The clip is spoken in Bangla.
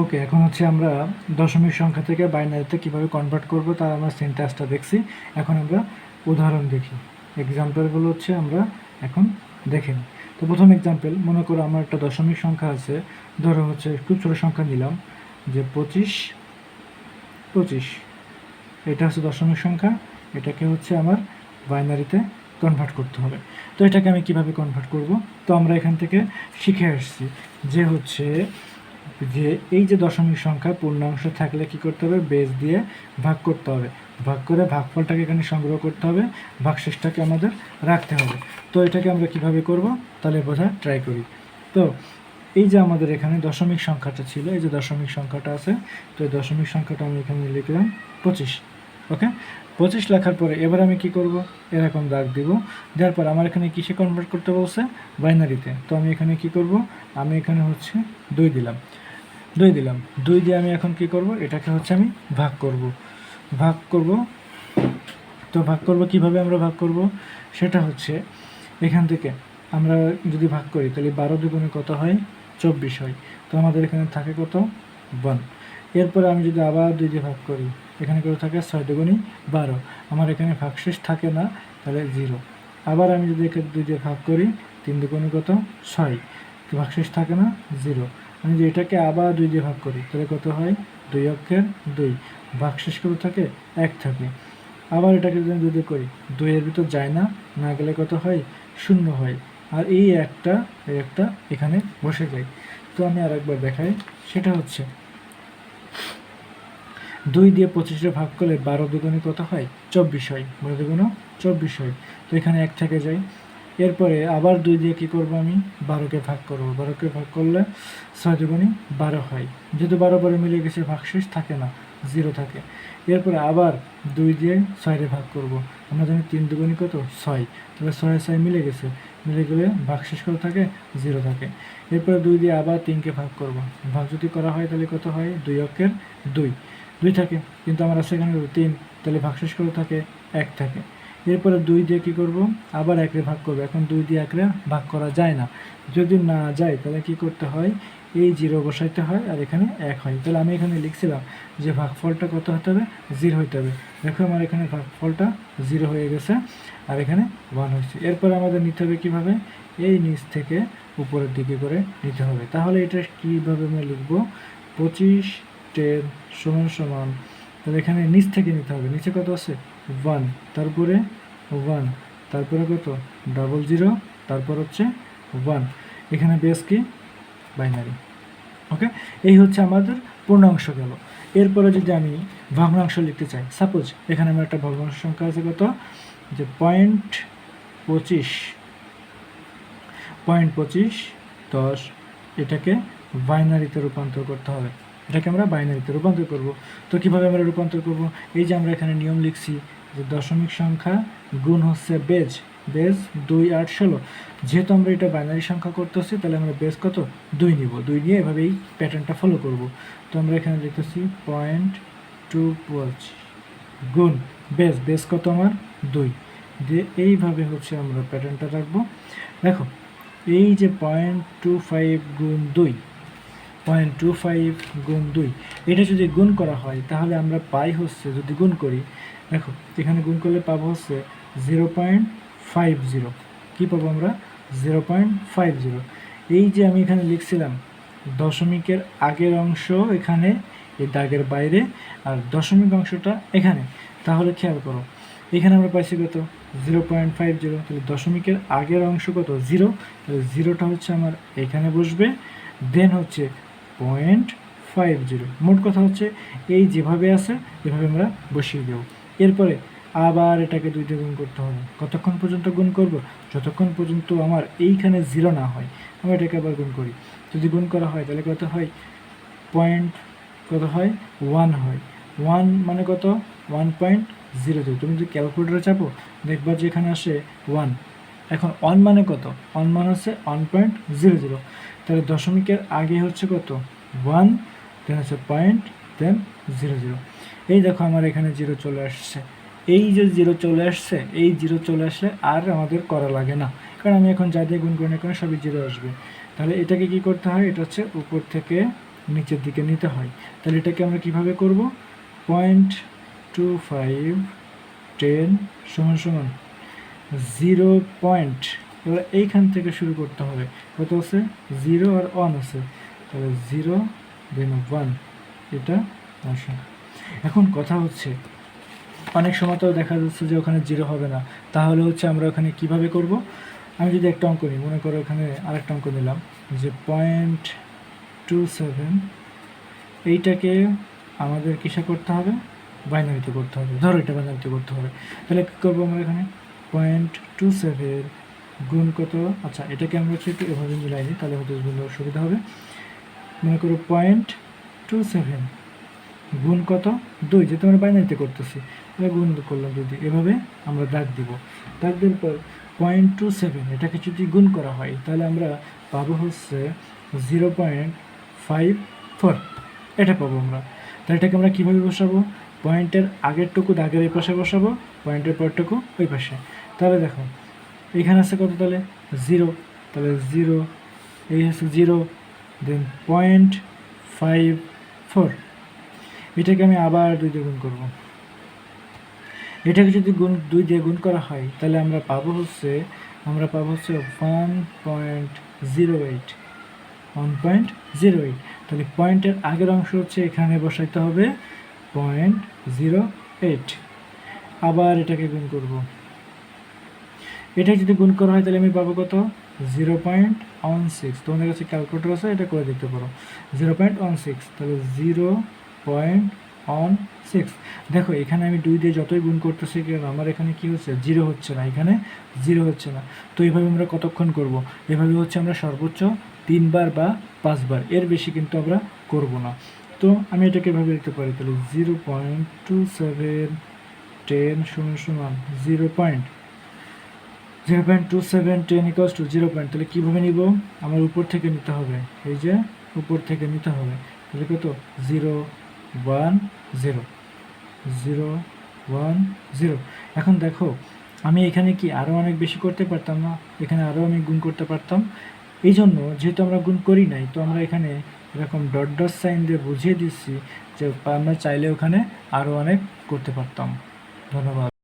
ওকে এখন হচ্ছে আমরা দশমিক সংখ্যা থেকে বাইনারিতে কীভাবে কনভার্ট করব তার আমরা সিনট্যাক্সটা দেখছি। এখন আমরা উদাহরণ দেখি। এক্সাম্পলগুলো হচ্ছে আমরা এখন দেখে তো প্রথম এক্সাম্পল মনে করো আমার একটা দশমিক সংখ্যা আছে। ধরো হচ্ছে খুব ছোটো সংখ্যা নিলাম যে পঁচিশ পঁচিশ। এটা হচ্ছে দশমিক সংখ্যা। এটাকে হচ্ছে আমার বাইনারিতে কনভার্ট করতে হবে। তো এটাকে আমি কীভাবে কনভার্ট করব? তো আমরা এখান থেকে শিখে আসছি যে হচ্ছে যে এই যে দশমিক সংখ্যা, পূর্ণাংশ থাকলে কি করতে হবে? বেস দিয়ে ভাগ করতে হবে। ভাগ করে ভাগফলটাকে এখানে সংগ্রহ করতে হবে। ভাগশেষটাকে আমাদের রাখতে হবে। তো এটাকে আমরা কীভাবে করব? তাহলে বোঝা ট্রাই করি। তো এই যে আমাদের এখানে দশমিক সংখ্যাটা ছিল, এই যে দশমিক সংখ্যাটা আছে, তো এই দশমিক সংখ্যাটা আমি এখানে লিখলাম পঁচিশ। ওকে? পঁচিশ লেখার পরে এবার আমি কি করব? এরকম দাগ দিব। দেওয়ার পর আমার এখানে কিসে কনভার্ট করতে বলছে? বাইনারিতে তো আমি এখানে কি করব? আমি এখানে হচ্ছে দুই দিলাম। দুই দিলাম। দুই দিয়ে আমি এখন কি করব? এটাকে হচ্ছে আমি ভাগ করব। ভাগ করব। তো ভাগ করব, কীভাবে আমরা ভাগ করব? সেটা হচ্ছে এখান থেকে আমরা যদি ভাগ করি, তাহলে বারো দুগুণে কত হয়? চব্বিশ হয়। তো আমাদের এখানে থাকে কত? ওয়ান। এরপরে আমি যদি আবার দুই দিয়ে ভাগ করি, এখানে কত থাকে ছয় দুগুণই বারো। আমার এখানে ভাগশেষ থাকে না, তাহলে জিরো। আবার আমি যদি এখানে দুই দিয়ে ভাগ করি, তিন দুগুণে কত? ছয়। ভাগশেষ থাকে না, জিরো। আমি যদি এটাকে আবার দুই দিয়ে ভাগ করি, তাহলে কত হয়? দুই অক্ষের দুই। ভাগশেষ কত থাকে? এক থাকে। আবার এটাকে যদি দুই করি দুইয়ের ভিতর যায় না না গেলে কত হয়? শূন্য হয়। আর এই একটা এই একটা এখানে বসে যায়। তো আমি আর একবার দেখাই। সেটা হচ্ছে, দুই দিয়ে পঁচিশে ভাগ করলে বারো দুগুণে কত হয়? চব্বিশ হয়। বারো দুগুণ চব্বিশ হয়। তো এখানে এক থেকে যায়। এরপরে আবার দুই দিয়ে কী করব আমি? বারোকে ভাগ করব। বারোকে ভাগ করলে ছয় দুগুণই বারো হয়। যেহেতু বারো বারো মিলে গেছে ভাগশেষ থাকে না জিরো থাকে। এরপরে আবার দুই দিয়ে ছয়রে ভাগ করব। আমরা জানি তিন দুগুণই কত? ছয়। তাহলে ছয় ছয় মিলে গেছে। মিলে গেলে ভাগশেষ কত থাকে? জিরো থাকে। এরপরে দুই দিয়ে আবার তিনকে ভাগ করব। ভাগ যদি করা হয়, তাহলে কত হয়? দুই অক্ষের দুই। দুই থাকে। কিন্তু আমার এখানে তিন। তাহলে ভাগশেষ কত থাকে? এক থাকে। এরপরে দুই দিয়ে কী করব? আবার একরে ভাগ করব। এখন দুই দিয়ে একরে ভাগ করা যায় না। যদি না যায়, তাহলে কি করতে হয়? এই জিরো বসাইতে হয় আর এখানে এক হয়। তাহলে আমি এখানে লিখছিলাম যে ভাগফলটা কত হতে হবে? জিরো হইতে হবে। দেখো আমার এখানে ভাগফলটা জিরো হয়ে গেছে আর এখানে ওয়ান হয়েছে। এরপর আমাদের নিতে হবে কীভাবে? এই নিচ থেকে উপরের দিকে করে নিতে হবে। তাহলে এটা কীভাবে আমি লিখব? পঁচিশ টেন সমান সমান, তাহলে এখানে নিচ থেকে নিতে হবে। নিচে কত আছে? ওয়ান। তারপরে ওয়ান তারপরে কত? ডাবল জিরো তারপর হচ্ছে ওয়ান এখানে বেস কি? বাইনারি ওকে এই হচ্ছে আমাদের পূর্ণাংশ গেল। এরপরে যদি আমি ভগ্নাংশ লিখতে চাই সাপোজ এখানে আমার একটা ভগ্নাংশ সংখ্যা আছে কত? যে পয়েন্ট পঁচিশ। পয়েন্ট পঁচিশ, দশ, এটাকে বাইনারিতে রূপান্তর করতে হবে। এটাকে আমরা বাইনারিতে রূপান্তর করব। তো কীভাবে আমরা রূপান্তর করব? এই যে আমরা এখানে নিয়ম লিখছি যে দশমিক সংখ্যা গুণ হচ্ছে বেজ। বেজ দুই আট ষোলো। যেহেতু আমরা এটা বাইনারি সংখ্যা করতেছি, তাহলে আমরা বেজ কত? দুই নিব। দুই নিয়ে এভাবেই প্যাটার্নটা ফলো করব। তো আমরা এখানে লিখতেছি পয়েন্ট টু পঁচিশ গুণ বেজ। বেজ কত আমার? দুই। দিয়ে এইভাবে হচ্ছে আমরা প্যাটার্নটা রাখব। দেখো, এই যে পয়েন্ট টু ফাইভ গুণ দুই পয়েন্ট টু ফাইভ গুণ দুই, এটা যদি গুণ করা হয়, তাহলে আমরা পাই হচ্ছে, যদি গুণ করি, দেখো, এখানে গুণ করলে পাবো হচ্ছে জিরো পয়েন্ট ফাইভ জিরো কী পাবো আমরা? জিরো পয়েন্ট ফাইভ জিরো এই যে আমি এখানে লিখছিলাম, দশমিকের আগের অংশ এখানে এই দাগের বাইরে, আর দশমিক অংশটা এখানে। তাহলে খেয়াল করো, এখানে আমরা পাইছি কত? জিরো পয়েন্ট ফাইভ জিরো তাহলে দশমিকের আগের অংশ কত? জিরো তাহলে জিরোটা হচ্ছে আমার এখানে বসবে দেন হচ্ছে পয়েন্ট ফাইভ জিরো মোট কথা হচ্ছে, এই যেভাবে আছে, এভাবে আমরা বসিয়ে দেবো। এরপরে আবার এটাকে দুই দিয়ে গুণ করতে হবে। কতক্ষণ পর্যন্ত গুণ করব? যতক্ষণ পর্যন্ত আমার এইখানে জিরো না হয়, আমি এটাকে আবার গুণ করি। যদি গুণ করা হয়, তাহলে কত হয়? পয়েন্ট কত হয়? ওয়ান হয়। ওয়ান মানে কত? ওয়ান পয়েন্ট জিরো জিরো তুমি যদি ক্যালকুলেটারে চাপো, দেখবা যে এখানে আসে ওয়ান এখন ওয়ান মানে কত? ওয়ান মানে হচ্ছে ওয়ান পয়েন্ট জিরো জিরো তাহলে দশমিকের আগে হচ্ছে কত? ওয়ান দেন হচ্ছে পয়েন্ট দেন জিরো জিরো এই দেখো আমার এখানে জিরো চলে আসছে। এই যে জিরো চলে আসছে, এই জিরো চলে আসলে আর আমাদের করা লাগে না। কারণ আমি এখন যা দিয়ে গুণ করি না কেন, সবই জিরো আসবে। তাহলে এটাকে কি করতে হয়? এটা হচ্ছে উপর থেকে নিচের দিকে নিতে হয়। তাহলে এটাকে আমরা কীভাবে করব? পয়েন্ট টু ফাইভ টেন সমান সমান জিরো পয়েন্ট এবার এইখান থেকে শুরু করতে হবে। কত আছে? জিরো আর ওয়ান আছে। তাহলে জিরো দেন ওয়ান এটা আসে। এখন কথা হচ্ছে অনেক সময় তো দেখা যাচ্ছে যে ওখানে জিরো হবে না। তাহলে হচ্ছে আমরা ওখানে কীভাবে করব? আমি যদি একটা অঙ্ক নিই, মনে করো ওখানে আরেকটা অঙ্ক নিলাম যে পয়েন্ট টু সেভেন এইটাকে আমাদের কিসে করতে হবে? বাইনারিতে করতে হবে। ধরো এটা বাইনারিতে করতে হবে। তাহলে কী করব আমরা এখানে? পয়েন্ট টু সেভেন গুণ কত? আচ্ছা এটাকে আমরা হচ্ছে একটু এভাবে মিলাই নিই, তাহলে হয়তো সুবিধা হবে। মনে করো পয়েন্ট টু সেভেন গুণ কত? দুই যেহেতু আমরা বাইনারিতে করতেছি। তাহলে গুণ করলাম যদি এভাবে আমরা দাগ দিব। দাগ দেওয়ার পর পয়েন্ট টু সেভেন এটাকে যদি গুণ করা হয়, তাহলে আমরা পাবো হচ্ছে জিরো পয়েন্ট ফাইভ ফোর এটা পাবো আমরা। তাহলে এটাকে আমরা কীভাবে বসাবো? পয়েন্টের আগেরটুকু দাগের এই পাশে বসাবো, পয়েন্টের পরটুকু ওই পাশে। তাহলে দেখো, এখানে আছে কত তাহলে? জিরো তাহলে জিরো এই হচ্ছে zero then point five four এটাকে আমি আবার দুই দিয়ে গুণ করব। এটাকে যদি গুণ দুই দিয়ে গুণ করা হয়, তাহলে আমরা পাবো হচ্ছে, আমরা পাবো হচ্ছে one point zero eight one point zero eight তাহলে পয়েন্টের আগের অংশ হচ্ছে এখানে বসাইতে হবে পয়েন্ট জিরো এইট আবার এটাকে গুণ করব। এটা যদি গুণ করা হয়, তাহলে আমি পাবো কত? জিরো পয়েন্ট ওয়ান সিক্স তোমাদের কাছে ক্যালকুলেটর আছে, এটা করে দেখতে পারো। জিরো পয়েন্ট ওয়ান সিক্স তাহলে জিরো পয়েন্ট ওয়ান সিক্স। দেখো, এখানে আমি দুই দিয়ে যতই গুণ করতেছি কেন, আমার এখানে কি হচ্ছে? জিরো হচ্ছে না, এখানে জিরো হচ্ছে না। তো এইভাবে আমরা কতক্ষণ করব? এভাবে হচ্ছে আমরা সর্বোচ্চ তিনবার বা পাঁচবার, এর বেশি কিন্তু আমরা করব না। তো আমি এটাকে এভাবে লিখতে পারি, তাহলে zero point two seven ten শূন্য সমান zero point. Zero point two seven ten equals two zero point, তাহলে কীভাবে নিব? আমার উপর থেকে নিতে হবে, এই যে উপর থেকে নিতে হবে, তাহলে কত? Zero one zero zero one zero. এখন দেখো, আমি এখানে কি আরও অনেক বেশি করতে পারতাম না? এখানে আরও আমি গুণ করতে পারতাম। এই জন্য যেহেতু আমরা গুণ করি নাই, তো আমরা এখানে এরকম ডট ডট সাইন দিয়ে বুঝিয়ে দিচ্ছি যে আমরা চাইলে ওখানে আরও অনেক করতে পারতাম। ধন্যবাদ।